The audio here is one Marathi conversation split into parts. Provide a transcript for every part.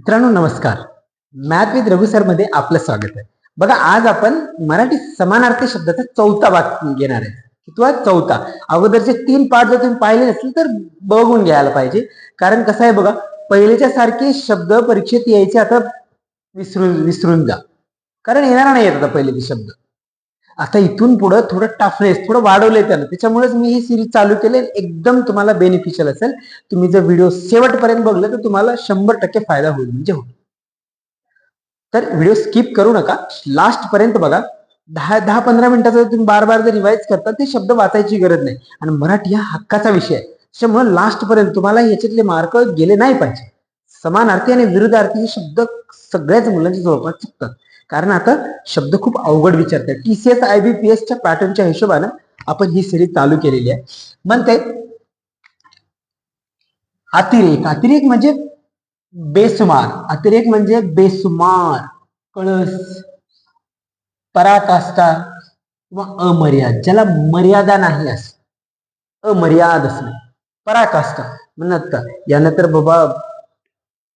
मित्रांनो नमस्कार. मॅथ विथ रघु सरमध्ये आपलं स्वागत आहे. बघा आज आपण मराठी समानार्थी शब्दाचा चौथा भाग घेणार आहे. किंवा चौथा. अगोदरचे तीन पाठ जर तुम्ही पाहिले नसतील तर बघून घ्यायला पाहिजे. कारण कसं आहे बघा पहिलेच्या सारखे शब्द परीक्षेत यायचे आता विसरून विसरून जा. कारण येणार नाही येत आता पहिलेचे शब्द. आता इथून पुढं थोडं टफनेस थोडं वाढवलंय त्यानं. त्याच्यामुळेच मी ही सिरीज चालू केले एकदम तुम्हाला बेनिफिशियल असेल. तुम्ही जर व्हिडिओ शेवटपर्यंत बघलं तर तुम्हाला शंभर टक्के फायदा होईल म्हणजे होईल. तर व्हिडिओ स्किप करू नका. लास्ट पर्यंत बघा. दहा दहा पंधरा मिनिटाचा तुम्ही बार बार जर रिवाईज करता ते शब्द वाचायची गरज नाही. आणि मराठी हा हक्काचा विषय आहे. त्याच्यामुळे लास्ट पर्यंत तुम्हाला याच्यातले मार्क गेले नाही पाहिजे. समानार्थी आणि विरुद्धार्थी हे शब्द सगळ्याच मुलांच्या जवळपास चुकतात. कारण आता शब्द खूप अवघड विचारतात. टीसीएस आय बी पी एसच्या पॅटर्नच्या हिशोबानं आपण ही सिरीज चालू केलेली आहे. म्हणते अतिरेक. अतिरेक म्हणजे बेसुमार. अतिरेक म्हणजे बेसुमार कळस पराकाष्ठा किंवा अमर्याद. ज्याला मर्यादा नाही अस. अमर्याद असणे. पराकाष्ठा. म्हणत का? यानं तर बाबा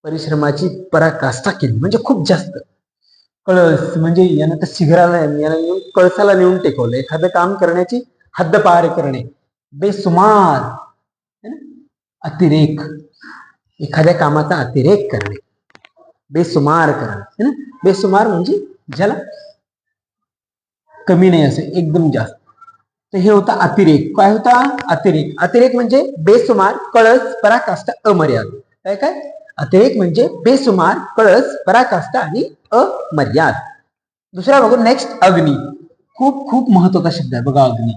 परिश्रमाची पराकाष्ठा केली. म्हणजे खूप जास्त. कळस म्हणजे यानं तर शिखराला यानं येऊन कळसाला नेऊन टेकवलं. एखादं काम करण्याची हद्द पार करणे. बेसुमार अतिरेक. एखाद्या कामाचा अतिरेक करणे. बेसुमार करणे है ना? बेसुमार म्हणजे ज्याला कमी नाही असे एकदम जास्त. तर हे होता अतिरेक. काय होता? अतिरेक. अतिरेक म्हणजे बेसुमार कळस पराकाष्ट अमर्याद. काय काय? अतिरेक म्हणजे बेसुमार कळस पराकाष्ठा आणि अमर्याद. दुसरा बघू नेक्स्ट अग्नी. खूप खूप महत्त्वाचा शब्द आहे बघा अग्नी.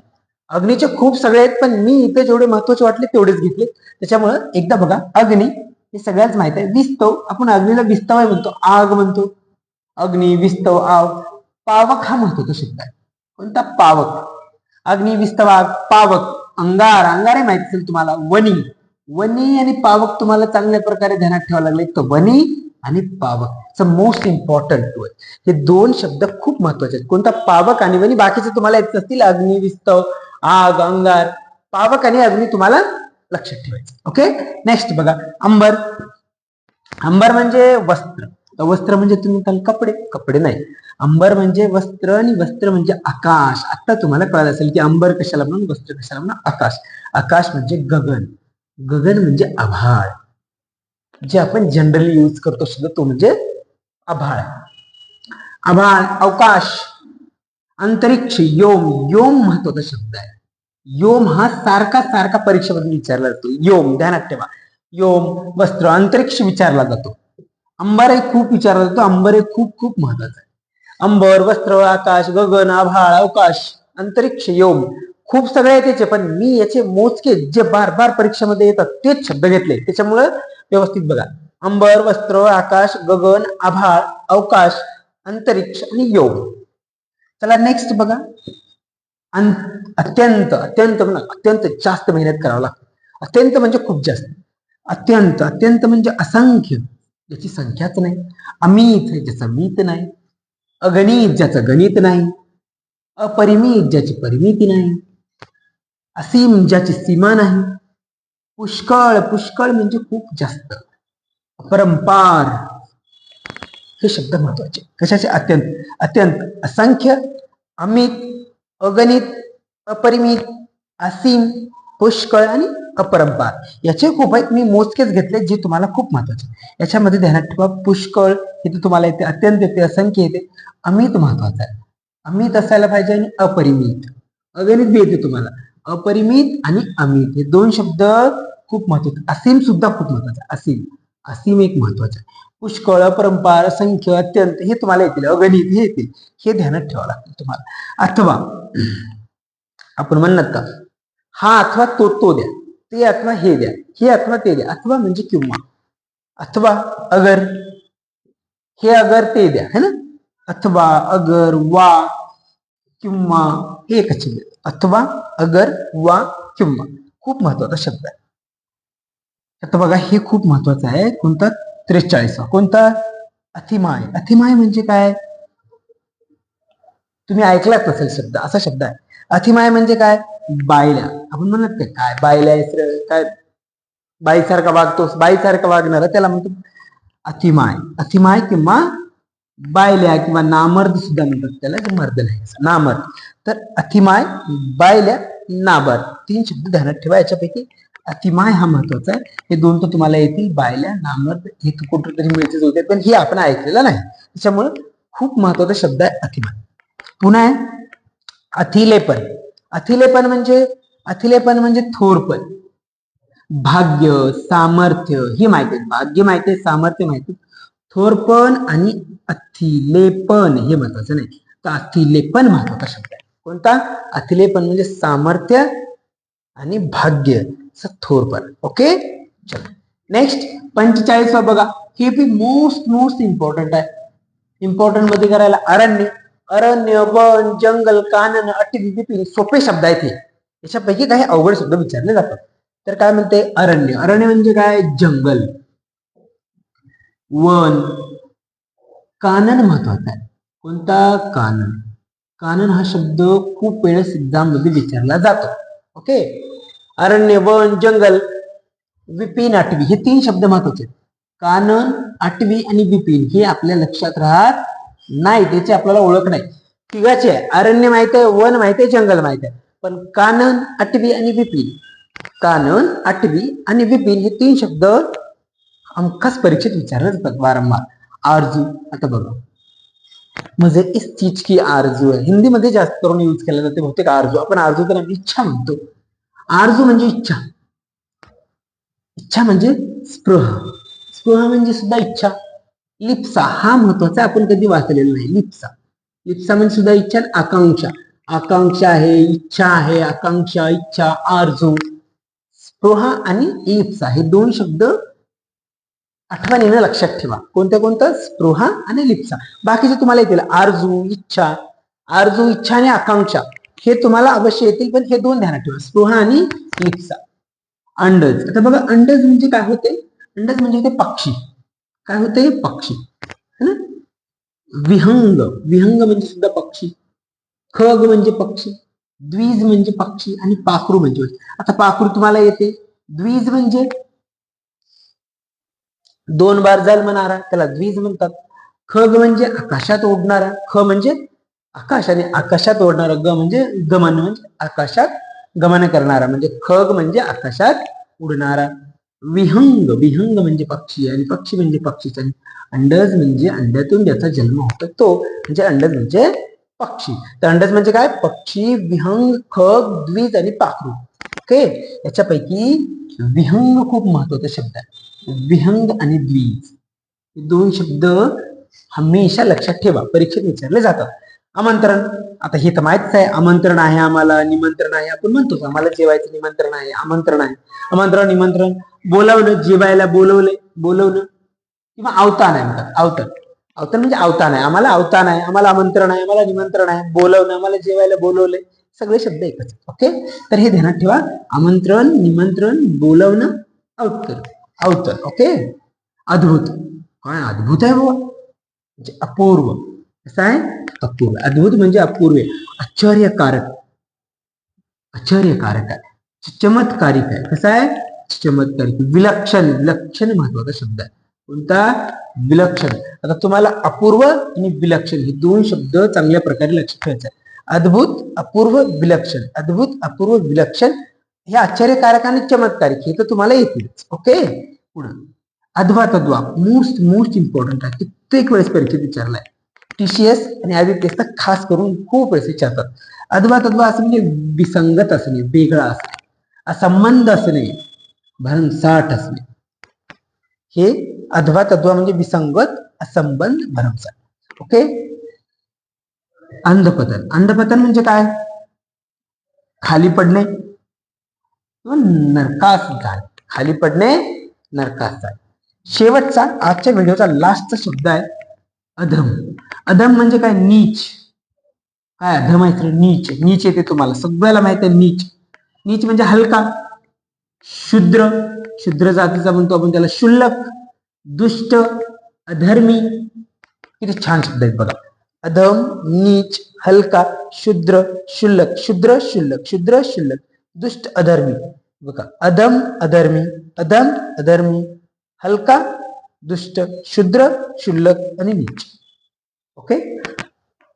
अग्नीचे खूप सगळे आहेत पण मी इथे जेवढे महत्त्वाचे वाटले तेवढेच घेतले. त्याच्यामुळं एकदा बघा अग्नी हे सगळ्याच माहीत आहे. विस्तव आपण अग्नीला विस्तव आहे म्हणतो आग म्हणतो. अग्नी विस्तव आग. पावक हा महत्त्वाचा शब्द आहे. कोणता? पावक. अग्नी विस्तव आग. पावक. अंगार. अंगार आहे माहीत असेल तुम्हाला. वनी वनी आणि पावक तुम्हाला चांगल्या प्रकारे ध्यानात ठेवा लागले. तर वनी आणि पावक. मोस्ट इम्पॉर्टंट वर्ड हे दोन शब्द खूप महत्त्वाचे आहेत. कोणता पावक आणि वनी बाकीचे तुम्हाला येत नसतील. अग्नी विस्तव आग अंगार. पावक आणि अग्नी तुम्हाला लक्षात ठेवायचं. ओके नेक्स्ट बघा. अंबर. अंबर म्हणजे वस्त्र. वस्त्र म्हणजे तुम्ही म्हणाल कपडे. कपडे नाही. अंबर म्हणजे वस्त्र आणि वस्त्र म्हणजे आकाश. आता तुम्हाला कळलं असेल की अंबर कशाला म्हणून वस्त्र कशाला म्हणून? आकाश. आकाश म्हणजे गगन. गगन म्हणजे आभाळ. जे आपण जनरली यूज करतो शब्द तो म्हणजे आभाळ. आभाळ अवकाश अंतरिक्ष योम. योम महत्त्वाचा शब्द आहे. योम हा सारखा सारखा परीक्षेमधून विचारला जातो. योम ध्यानात ठेवा. योम वस्त्र अंतरिक्ष विचारला जातो. अंबर हे खूप विचारला जातो. अंबर हे खूप खूप महत्त्वाचा आहे. अंबर वस्त्र आकाश गगन आभाळ अवकाश अंतरिक्ष योम. खूप सगळे आहेत पण मी याचे मोजके जे बार बार परीक्षेमध्ये येतात तेच शब्द घेतले. त्याच्यामुळं व्यवस्थित बघा. अंबर वस्त्र आकाश गगन आभाळ अवकाश अंतरिक्ष आणि योग. चला नेक्स्ट बघा. अत्यंत अत्यंत म्हणा अत्यंत जास्त मेहनत करावं लागतं. अत्यंत म्हणजे खूप जास्त. अत्यंत अत्यंत म्हणजे असंख्य. ज्याची संख्याच नाही. अमित ज्याचं मीत नाही. अगणित ज्याचं गणित नाही. अपरिमित ज्याची परिमिती नाही. असीम ज्याची सीमा नाही पुष्कळ पुष्कळ म्हणजे खूप जास्त. अपरंपार. हे शब्द महत्त्वाचे कशाचे? अत्यंत अत्यंत असंख्य अमित अगणित अपरिमित असीम पुष्कळ आणि अपरंपार. याचे खूप आहेत. मी मोजकेच घेतले जे तुम्हाला खूप महत्त्वाचे याच्यामध्ये ध्यानात ठेवा. पुष्कळ इथे तुम्हाला येते. अत्यंत येते असंख्य येते. अमित महत्वाचं आहे. अमित असायला पाहिजे आणि अपरिमित. अगणित बी येते तुम्हाला. अपरिमित आणि अमित हे दोन शब्द खूप महत्त्वाचे. असीम सुद्धा खूप महत्वाचं. आहे असीम. असीम एक महत्वाचं. आहे पुष्कळ परंपार असंख्य अत्यंत हे तुम्हाला येतील. अगणित हे येतील. हे ध्यानात ठेवावं लागतं तुम्हाला. अथवा आपण म्हणणार का हा अथवा तो तो द्या. ते अथवा हे द्या. हे अथवा ते द्या. अथवा म्हणजे किंवा. अथवा अगर. हे अगर ते द्या. है ना? अथवा अगर वा किंवा हे एकच अथवा अगर वा किंवा. खूप महत्त्वाचा शब्द आहे. आता बघा हे खूप महत्वाचं आहे. कोणता? त्रेचाळीसवा कोणता? अतिमाय. अतिमाय म्हणजे काय? तुम्ही ऐकलाच असेल शब्द? असा शब्द आहे. अतिमाय म्हणजे काय? बायल्या. आपण म्हणत काय काय बायल्या काय बाईसारखा वागतोस? बाईसारखा वागणार? त्याला म्हणतो अतिमाय. अतिमाय किंवा बायल्या किंवा नामर्द सुद्धा म्हणतात त्याला मर्द नाही. नामर्द. तर अतिमाय बायल्या नाबर तीन शब्द ध्यानात ठेवा याच्यापैकी अतिमाय हा महत्त्वाचा आहे. हे दोन तर तुम्हाला येतील बायल्या नामर्द. हे तर कुठेतरी मिळतेच होते पण हे आपण ऐकलेलं नाही. त्याच्यामुळे खूप महत्त्वाचा शब्द आहे अतिमाय. पुन्हा आहे अथिलेपन अथिलेपन म्हणजे अथिलेपन म्हणजे थोरपण. भाग्य सामर्थ्य ही माहिती आहे. भाग्य माहिती आहे सामर्थ्य माहिती आहे. थोरपण आणि अथिलेपन हे महत्वाचं नाही. तर अथिलेपन महत्त्वाचा शब्द आहे. कोणता? अथिलेपन म्हणजे सामर्थ्य आणि भाग्य. थोरपण. ओके? चलो. नेक्स्ट पंचेचाळीसवा बघा. हे बी मोस्ट मोस्ट इम्पॉर्टंट आहे. इम्पॉर्टंटमध्ये करायला अरण्य. अरण्य वन जंगल कानन अटी सोपे शब्द आहेत हे. याच्यापैकी काही अवघड शब्द विचारले जातात. तर काय म्हणते? अरण्य. अरण्य म्हणजे काय? जंगल. वन कानन महत्त्वाचा आहे. कोणता कानन? कानन हा शब्द खूप वेळेस एक्झाम विचारला जातो. ओके अरण्य वन जंगल विपिन आठवी हे तीन शब्द महत्त्वाचे आहेत. कानन आठवी आणि विपिन हे आपल्या लक्षात राहत नाही त्याची आपल्याला ओळख नाही. तिघाचे अरण्य माहीत आहे वन माहीत आहे जंगल माहीत आहे. पण कानन आठवी आणि विपिन. कानन आठवी आणि विपिन हे तीन शब्द हमखास परीक्षेत विचारले जातात वारंवार. आरजू. आता बघा. म्हणजे इस चीज की आरजू आहे. हिंदीमध्ये जास्त करून यूज केला जाते बहुतेक आरजू. आपण आरजू तर इच्छा म्हणतो. आरजू म्हणजे इच्छा. इच्छा म्हणजे स्पृह. स्पृह म्हणजे सुद्धा इच्छा. लिप्सा हा महत्त्वाचा आपण कधी वाचलेला नाही. लिप्सा. लिप्सा म्हणजे सुद्धा इच्छा आकांक्षा. आकांक्षा आहे इच्छा आहे आकांक्षा इच्छा आरजू. स्पृहा आणि लिप्सा हे दोन शब्द आठवणीनं लक्षात ठेवा. कोणत्या कोणतं स्पृहा आणि लिप्सा. बाकीचे तुम्हाला येतील. आरजू इच्छा. आरजू इच्छा आणि आकांक्षा. हे तुम्हाला अवश्य येतील पण हे दोन ध्यानात ठेवा. स्पृहा आणि लिप्सा. अंडज. आता बघा अंडज म्हणजे काय होते? अंडज म्हणजे ते पक्षी. काय होते? पक्षी. है ना? विहंग. विहंग म्हणजे सुद्धा पक्षी. खग म्हणजे पक्षी. द्विज म्हणजे पक्षी. आणि पाखरू म्हणजे आता पाखरू तुम्हाला येते. द्विज म्हणजे दोन बार जल म्हणणारा त्याला द्विज म्हणतात. खग म्हणजे आकाशात ओढणारा ख म्हणजे आकाश आणि आकाशात ओढणारा ग म्हणजे गमन म्हणजे आकाशात गमन करणारा म्हणजे खग म्हणजे आकाशात उडणारा. विहंग विहंग म्हणजे पक्षी आणि पक्षी म्हणजे पक्षीच आणि अंडज म्हणजे अंड्यातून ज्याचा जन्म होतो तो म्हणजे अंडज म्हणजे पक्षी. तर अंडज म्हणजे काय? पक्षी विहंग खग द्विज आणि पाखरू. ओके? याच्यापैकी विहंग खूप महत्त्वाचा शब्द आहे. विहंग आणि द्विज. हे दोन शब्द हमेशा लक्षात ठेवा. परीक्षेत विचारले जातात आमंत्रण. आता हे तर माहितच आहे. आमंत्रण आहे आम्हाला. निमंत्रण आहे. आपण म्हणतोच आम्हाला जेवायचं निमंत्रण आहे. आमंत्रण आहे. आमंत्रण निमंत्रण. बोलावलं जेवायला बोलवले बोलवलं किंवा अवतान आहे म्हणतात. अवतन अवतन म्हणजे अवतान आहे. आम्हाला अवतान आहे. आम्हाला आमंत्रण आहे. आम्हाला निमंत्रण आहे. बोलवणं आम्हाला जेवायला बोलवले सगळे शब्द एकच ओके? तर हे ध्यानात ठेवा. आमंत्रण निमंत्रण बोलवणं अवतन अवतन ओके अद्भुत. काय अद्भुत आहे बाबा म्हणजे अपूर्व. कसं आहे? अपूर्व. अद्भुत म्हणजे अपूर्व. आश्चर्यकारक. आश्चर्यकारक आहे. चमत्कारिक आहे. कसं आहे? चमत्कारिक. विलक्षण. विलक्षण महत्त्वाचा शब्द आहे. कोणता? विलक्षण. आता तुम्हाला अपूर्व आणि विलक्षण हे दोन शब्द चांगल्या प्रकारे लक्षात ठेवायचे आहे. अद्भुत अपूर्व विलक्षण. अद्भुत अपूर्व विलक्षण हे आश्चर्यकारक आणि चमत्कारिक हे तर तुम्हाला येतीलच. ओके पुढे. अद्वा तद्वा. मोस्ट मोस्ट इम्पॉर्टंट आहे. कित्येक वेळेस परीक्षेत विचारलाय. टीसीएस आणि आयबीपीएस खास करून खूप वेळेस विचारतात. अद्वा तद्वा असं म्हणजे विसंगत असणे वेगळा असणे असंबंध असणे भरमसाठ असणे. हे अध्वा तद्वा म्हणजे विसंगत असंबंध भरमसाठ. ओके अंधपतन. अंधपतन म्हणजे काय? खाली पडणे नरकास घाल. खाली पडणे नरकास जाणे शेवटचा आजच्या व्हिडिओचा लास्टचा शब्द आहे अधम अधम म्हणजे काय? नीच. काय अधम आहे तर नीच. नीच येते तुम्हाला. सगळ्याला माहीत आहे नीच. नीच म्हणजे हलका शूद्र. शूद्र जातीचा म्हणतो आपण त्याला शुल्लक दुष्ट अधर्मी. किती छान शब्द आहेत बघा. अधम नीच हलका शूद्र शुल्लक. शुद्र शुल्लक. शुद्र शुल्लक. दुष्ट अधर्मी. बघा अधम अधर्मी अधम अधर्मी हलका दुष्ट शुद्र शुल्लक आणि नीच. ओके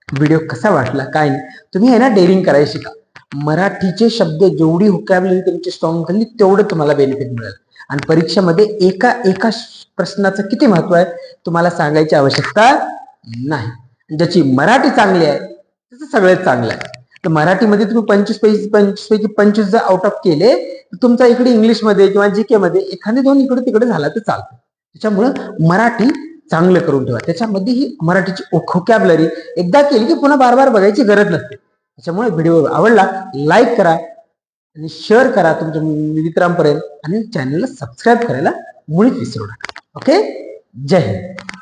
व्हिडिओ कसा वाटला? काय नाही. तुम्ही आहे ना डेअरिंग करायला शिका. मराठीचे शब्द जेवढी हुकॅबलरी तुमची स्ट्रॉंग झाली तेवढं तुम्हाला बेनिफिट मिळेल. आणि परीक्षेमध्ये एका एका प्रश्नाचं किती महत्त्व आहे तुम्हाला सांगायची आवश्यकता नाही. ज्याची मराठी चांगली आहे त्याचं सगळ्यात चांगलं आहे. तर मराठीमध्ये तुम्ही पंचवीस पैकी पंचवीस पैकी पंचवीस जर आउट ऑफ केले तर तुमचा इकडे इंग्लिशमध्ये किंवा जी के मध्ये एखादे दोन इकडे तिकडे झाला तर चालतं. त्याच्यामुळं मराठी चांगलं करून ठेवा. त्याच्यामध्ये ही मराठीची खोकॅबलरी एकदा केली की पुन्हा बार बार बघायची गरज नसते. त्याच्यामुळे व्हिडिओ आवडला लाईक करा आणि शेअर करा तुमच्या मित्रांपर्यंत आणि चॅनलला सबस्क्राईब करायला मुळीच विसरू नका. ओके जय हिंद.